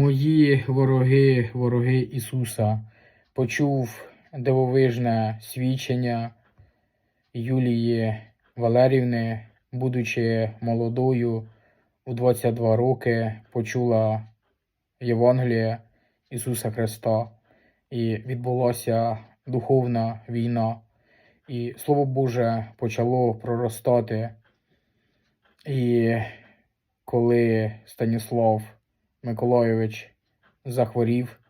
Мої вороги, вороги Ісуса, почув дивовижне свідчення Юлії Валерівни, будучи молодою у 22 роки, почула Євангеліє Ісуса Христа, і відбулася духовна війна, і Слово Боже почало проростати. І коли Станіслав Миколайович захворів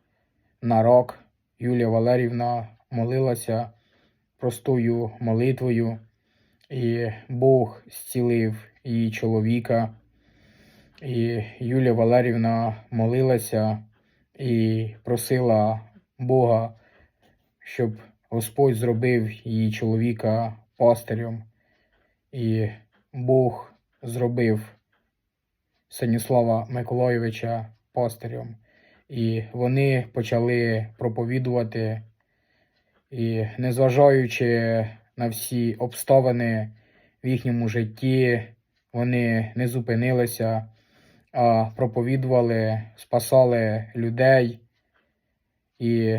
на рак, Юлія Валерівна молилася простою молитвою, і Бог зцілив її чоловіка. І Юлія Валерівна молилася і просила Бога, щоб Господь зробив її чоловіка пастирем. І Бог зробив Станіслава Миколайовича пастирем. І вони почали проповідувати, і незважаючи на всі обставини в їхньому житті, вони не зупинилися, а проповідували, спасали людей. І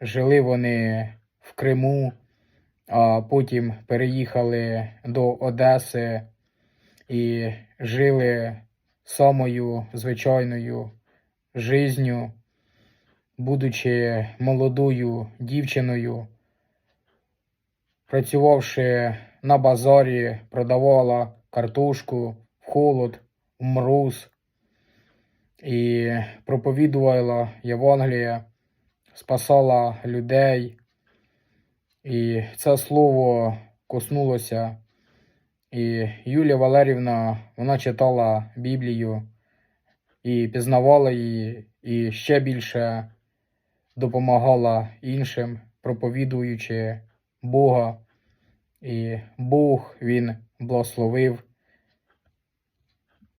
жили вони в Криму, а потім переїхали до Одеси і жили самою звичайною жизнью, будучи молодою дівчиною, працювавши на базарі, продавала картошку в холод, в мороз і проповідувала Євангеліє, спасала людей. І це слово коснулося. І Юлія Валерівна, вона читала Біблію і пізнавала її, і ще більше допомагала іншим, проповідуючи Бога. І Бог Він благословив